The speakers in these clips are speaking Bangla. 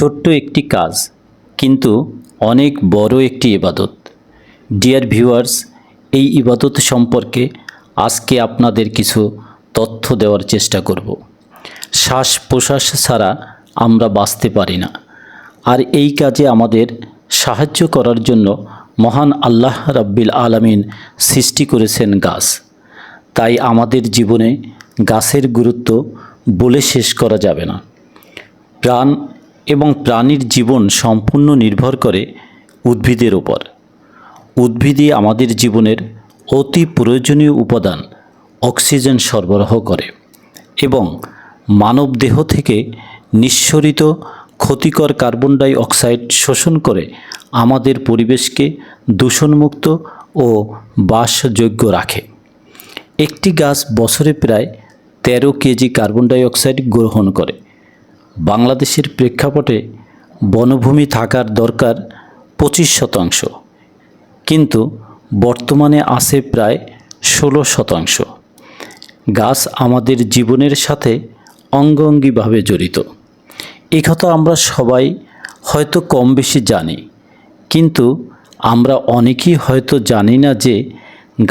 ছোট্ট একটি কাজ, কিন্তু অনেক বড় একটি ইবাদত। ডিয়ার ভিউয়ার্স এই ইবাদত সম্পর্কে আজকে আপনাদের কিছু তথ্য দেওয়ার চেষ্টা করব। শ্বাস প্রশ্বাস ছাড়া আমরা বাঁচতে পারি না। আর এই কাজে আমাদের সাহায্য করার জন্য মহান আল্লাহ রাব্বিল আলামিন সৃষ্টি করেছেন গাছ। তাই আমাদের জীবনে গাছের গুরুত্ব বলে শেষ করা যাবে না। প্রাণ এবং প্রাণীর জীবন সম্পূর্ণ নির্ভর করে উদ্ভিদের ওপর উদ্ভিদই আমাদের জীবনের অতি প্রয়োজনীয় উপাদান, অক্সিজেন সরবরাহ করে এবং মানব দেহ থেকে নিঃসরিত ক্ষতিকর কার্বন ডাই অক্সাইড শোষণ করে আমাদের পরিবেশকে দূষণমুক্ত ও বাসযোগ্য রাখে। একটি গাছ বছরে প্রায় তেরো কেজি কার্বন ডাই অক্সাইড গ্রহণ করে। বাংলাদেশের প্রেক্ষাপটে বনভূমি থাকার দরকার পঁচিশ শতাংশ। কিন্তু বর্তমানে আছে প্রায় ষোলো শতাংশ। গাছ আমাদের জীবনের সাথে অঙ্গাঙ্গিভাবে জড়িত। এ কথা আমরা সবাই হয়তো কম বেশি জানি, কিন্তু আমরা অনেকেই হয়তো জানি না যে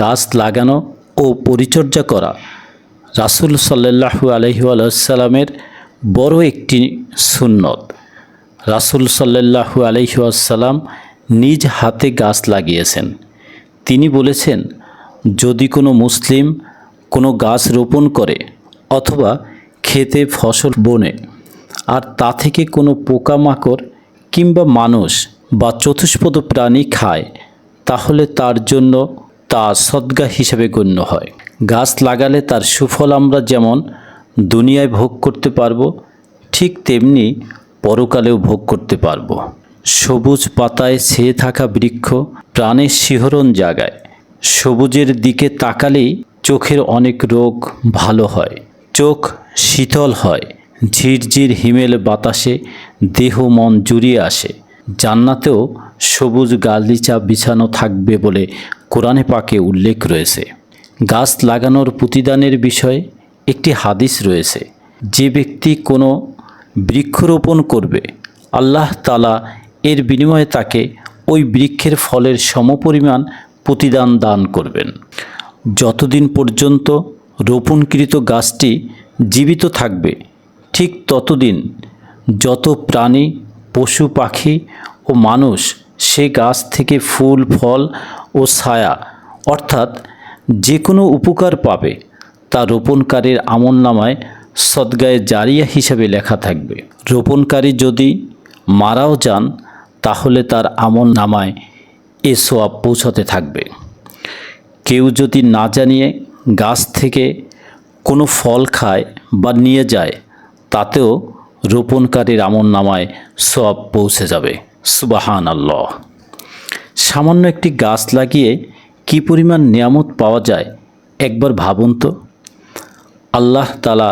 গাছ লাগানো ও পরিচর্যা করা রাসুল সাল্লাহু আলহি আলাইসাল্লামের বড় একটি সুন্নত। রাসুল সাল্লাহু আলহিউসাল্লাম নিজ হাতে গাছ লাগিয়েছেন। তিনি বলেছেন, যদি কোনো মুসলিম কোনো গাছ রোপণ করে অথবা খেতে ফসল বনে, আর তা থেকে কোনো পোকামাকড় কিংবা মানুষ বা চতুষ্পদ প্রাণী খায়, তাহলে তার জন্য তা সদ্গা হিসেবে গণ্য হয়। গাছ লাগালে তার সুফল আমরা যেমন দুনিয়ায় ভোগ করতে পারব, ঠিক তেমনি পরকালেও ভোগ করতে পারব। সবুজ পাতায় ছেয়ে থাকা বৃক্ষ প্রাণের শিহরণ জাগায়। সবুজের দিকে তাকালেই চোখের অনেক রোগ ভালো হয়। চোখ শীতল হয়, ঝিরঝির হিমেল বাতাসে দেহ মন জুড়িয়ে আসে। জান্নাতেও সবুজ গালিচা বিছানো থাকবে বলে কোরআনে পাকে উল্লেখ রয়েছে। গাছ লাগানোর প্রতিদানের বিষয়ে একটি হাদিস রয়েছে, যে ব্যক্তি কোনো বৃক্ষরোপণ করবে, আল্লাহ তালা এর বিনিময়ে তাকে ওই বৃক্ষের ফলের সমপরিমাণ প্রতিদান দান করবেন। যতদিন পর্যন্ত রোপণকৃত গাছটি জীবিত থাকবে, ঠিক ততদিন যত প্রাণী, পশু, পাখি ও মানুষ সে গাছ থেকে ফুল, ফল ও ছায়া, অর্থাৎ যে কোনো উপকার পাবে তা রোপণকারীর আমল নামায় সদ্গায়ে জারিয়া হিসাবে লেখা থাকবে। রোপণকারী যদি মারাও যান, তাহলে তার আমল নামায় এ সোয়াব পৌঁছাতে থাকবে। কেউ যদি না জানিয়ে গাছ থেকে কোনো ফল খায় বা নিয়ে যায়, তাতেও রোপণকারীর আমল নামায় সব পৌঁছে যাবে। সুবাহান আল্লাহ সামান্য একটি গাছ লাগিয়ে কি পরিমাণ নিয়ামত পাওয়া যায়, একবার ভাবুন তো। আল্লাহ তালা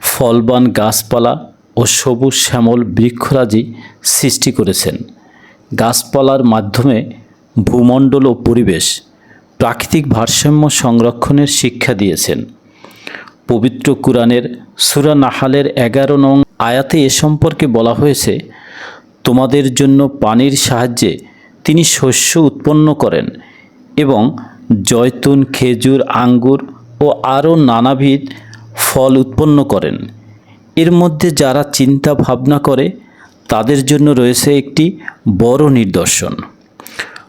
ফলবান গাছপালা ও সবুজ শ্যামল বৃক্ষরাজি সৃষ্টি করেছেন। গাছপালার মাধ্যমে ভূমণ্ডল ও পরিবেশ প্রাকৃতিক ভারসাম্য সংরক্ষণের শিক্ষা দিয়েছেন। পবিত্র কুরআনের সুরা নাহালের এগারো নং আয়াতে এ সম্পর্কে বলা হয়েছে, তোমাদের জন্য পানির সাহায্যে তিনি শস্য উৎপন্ন করেন এবং জয়তুন, খেজুর, আঙ্গুর ও আরও নানাবিধ ফল উৎপন্ন করেন। এর মধ্যে যারা চিন্তা ভাবনা করে, তাদের জন্য রয়েছে একটি বড় নিদর্শন।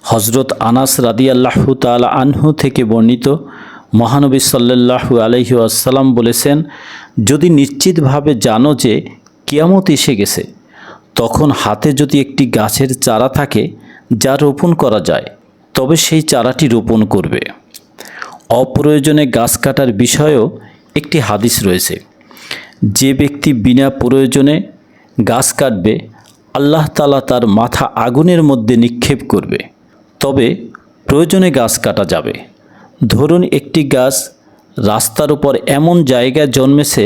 হজরত আনাস রাদিয়াল্লাহু তালা আনহু থেকে বর্ণিত মহানবী সাল্লাল্লাহু আলহি আসসালাম বলেছেন, যদি নিশ্চিতভাবে জানো যে কিয়ামত এসে গেছে, তখন হাতে যদি একটি গাছের চারা থাকে যা রোপণ করা যায়, তবে সেই চারাটি রোপণ করবে। অপ্রয়োজনে গাছ কাটার বিষয়েও একটি হাদিস রয়েছে, যে ব্যক্তি বিনা প্রয়োজনে গাছ কাটবে, আল্লাহ তালা তার মাথা আগুনের মধ্যে নিক্ষেপ করবে। তবে প্রয়োজনে গাছ কাটা যাবে। ধরুন একটি গাছ রাস্তার উপর এমন জায়গায় জন্মেছে,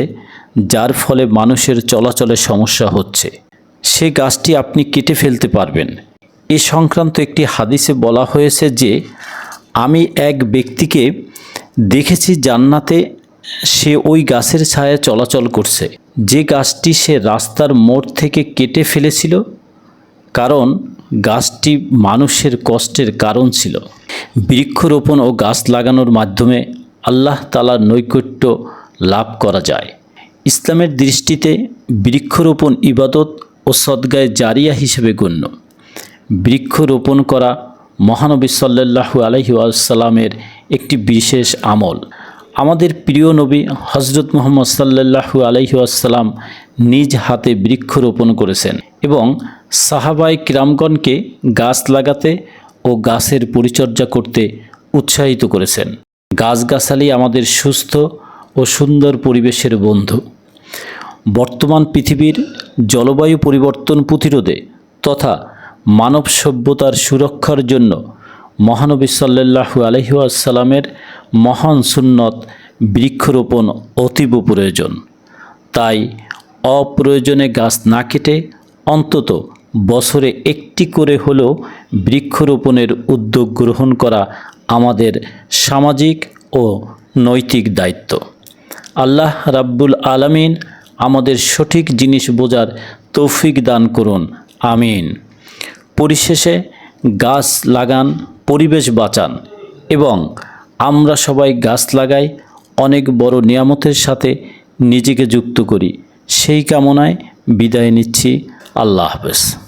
যার ফলে মানুষের চলাচলে সমস্যা হচ্ছে। সে গাছটি আপনি কেটে ফেলতে পারবেন। এ সংক্রান্ত একটি হাদিসে বলা হয়েছে যে, আমি এক ব্যক্তিকে দেখেছি জান্নাতে সে ওই গাছের ছায়া চলাচল করছে। যে গাছটি সে রাস্তার মোড় থেকে কেটে ফেলেছিল, কারণ গাছটি মানুষের কষ্টের কারণ ছিল। বৃক্ষরোপণ ও গাছ লাগানোর মাধ্যমে আল্লাহ তালার নৈকট্য লাভ করা যায়। ইসলামের দৃষ্টিতে বৃক্ষরোপণ ইবাদত ও সদ্গায় জারিয়া হিসেবে গণ্য। বৃক্ষরোপণ করা মহানবী সাল্লাহু আলহি একটি বিশেষ আমল। আমাদের প্রিয় নবী হজরত মোহাম্মদ সাল্লাহু আলহি আসসালাম নিজ হাতে বৃক্ষরোপণ করেছেন এবং সাহাবাই কিরামগণকে গাছ লাগাতে ও গাছের পরিচর্যা করতে উৎসাহিত করেছেন। গাছগাছালি আমাদের সুস্থ ও সুন্দর পরিবেশের বন্ধু। বর্তমান পৃথিবীর জলবায়ু পরিবর্তন প্রতিরোধে তথা মানব সভ্যতার সুরক্ষার জন্য মহানবী সাল্লাহু আলহিউসালামের মহান সুন্নত বৃক্ষরোপণ অতীব প্রয়োজন। তাই অপ্রয়োজনে গাছ না কেটে অন্তত বছরে একটি করে হলেও বৃক্ষরোপণের উদ্যোগ গ্রহণ করা আমাদের সামাজিক ও নৈতিক দায়িত্ব। আল্লাহ রাব্বুল আলামিন আমাদের সঠিক জিনিস বোঝার তৌফিক দান করুন। আমিন। পরিশেষে গাছ লাগান পরিবেশ বাঁচান এবং আমরা সবাই গাছ লাগাই, অনেক বড় নিয়ামতের সাথে নিজেকে যুক্ত করি। সেই কামনায় বিদায় নিচ্ছি। আল্লাহ হাফেজ।